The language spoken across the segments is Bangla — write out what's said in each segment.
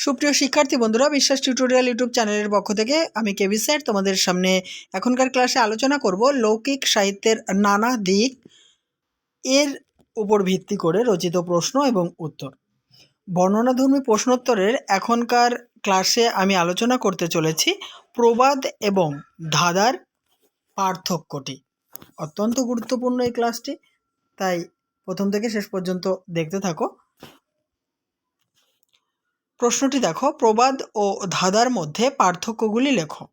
সুপ্রিয় শিক্ষার্থী বন্ধুরা, বিশ্বাস টিউটোরিয়াল ইউটিউব চ্যানেলের পক্ষ থেকে আমি কেবি স্যার তোমাদের সামনে এখনকার ক্লাসে আলোচনা করব লৌকিক সাহিত্যের নানা দিক। এর উপর ভিত্তি করে রচিত প্রশ্ন এবং উত্তর। বর্ণনাধর্মী প্রশ্নোত্তরের এখনকার ক্লাসে আমি আলোচনা করতে চলেছি প্রবাদ এবং ধাঁধার পার্থক্যটি। অত্যন্ত গুরুত্বপূর্ণ এই ক্লাসটি তাই প্রথম থেকে শেষ পর্যন্ত দেখতে থাকো। প্রশ্নটি দেখো, প্রবাদ ও ধাঁধার মধ্যে পার্থক্যগুলি লেখো।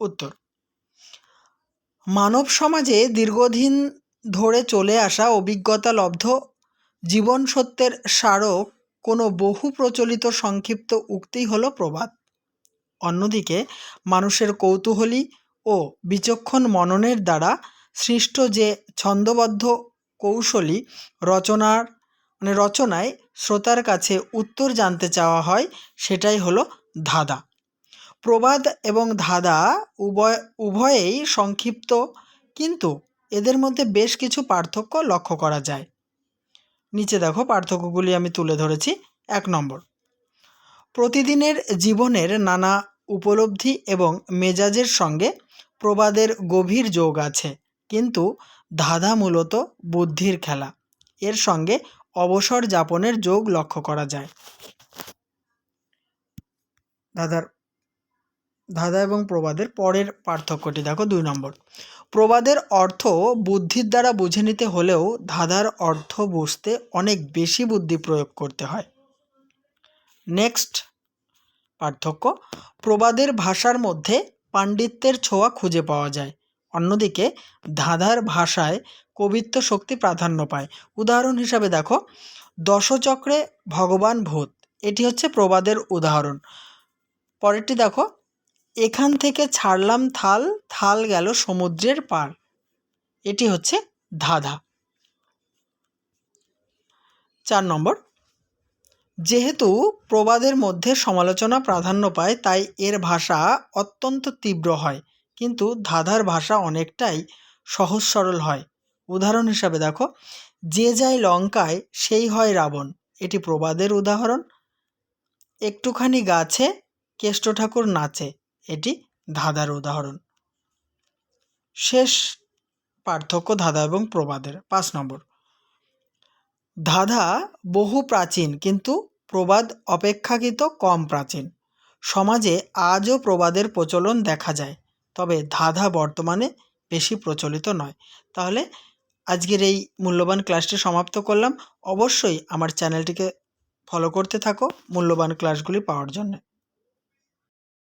উত্তর, মানব সমাজে দীর্ঘদিন ধরে চলে আসা অভিজ্ঞতা লব্ধ, জীবন সত্যের স্মারক কোনো বহু প্রচলিত সংক্ষিপ্ত উক্তি হল প্রবাদ। অন্যদিকে, মানুষের কৌতূহলী ও বিচক্ষণ মননের দ্বারা সৃষ্ট যে ছন্দবদ্ধ কৌশলী রচনার মানে রচনায় শ্রোতার কাছে উত্তর জানতে চাওয়া হয় সেটাই হলো ধাঁধা। প্রবাদ এবং ধাঁধা উভয়, উভয়েই সংক্ষিপ্ত, কিন্তু এদের মধ্যে বেশ কিছু পার্থক্য লক্ষ্য করা যায়। নিচে দেখো পার্থক্যগুলি আমি তুলে ধরেছি। এক নম্বর, প্রতিদিনের জীবনের নানা উপলব্ধি এবং মেজাজের সঙ্গে প্রবাদের গভীর যোগ আছে, কিন্তু ধাঁধা মূলত বুদ্ধির খেলা। এর সঙ্গে অবসর যাপনের যোগ লক্ষ্য করা যায়। ধাঁধার ধাঁধা এবং প্রবাদের পরের পার্থক্যটি দেখো দুই নম্বর। প্রবাদের অর্থ বুদ্ধির দ্বারা বুঝে নিতে হলেও ধাঁধার অর্থ বুঝতে অনেক বেশি বুদ্ধি প্রয়োগ করতে হয়। নেক্সট পার্থক্য, প্রবাদের ভাষার মধ্যে পাণ্ডিত্যের ছোঁয়া খুঁজে পাওয়া যায়। অন্যদিকে ধাঁধার ভাষায় কবিত্ব শক্তি প্রাধান্য পায়। উদাহরণ হিসাবে দেখো, দশচক্রে ভগবান ভূত, এটি হচ্ছে প্রবাদের উদাহরণ। পরেরটি দেখো, এখান থেকে ছাড়লাম থাল থাল গেল সমুদ্রের পার, এটি হচ্ছে ধাঁধা। চার নম্বর, যেহেতু প্রবাদের মধ্যে সমালোচনা প্রাধান্য পায়, তাই এর ভাষা অত্যন্ত তীব্র হয়। কিন্তু ধাঁধার ভাষা অনেকটাই সহজ সরল হয়। উদাহরণ হিসাবে দেখো, যে যায় লঙ্কায়, সেই হয় রাবণ। এটি প্রবাদের উদাহরণ। একটুখানি গাছে, কেষ্ট ঠাকুর নাচে। এটি ধাঁধার উদাহরণ। শেষ পার্থক্য ধাঁধা এবং প্রবাদের। পাঁচ নম্বর। ধাঁধা বহু প্রাচীন, কিন্তু প্রবাদ অপেক্ষাকৃত কম প্রাচীন। সমাজে আজও প্রবাদের প্রচলন দেখা যায়। তবে ধাঁধা বর্তমানে বেশি প্রচলিত নয়। তাহলে আজকের এই মূল্যবান ক্লাসটি সমাপ্ত করলাম। অবশ্যই আমার চ্যানেলটিকে ফলো করতে থাকো। মূল্যবান ক্লাসগুলি পাওয়ার জন্য।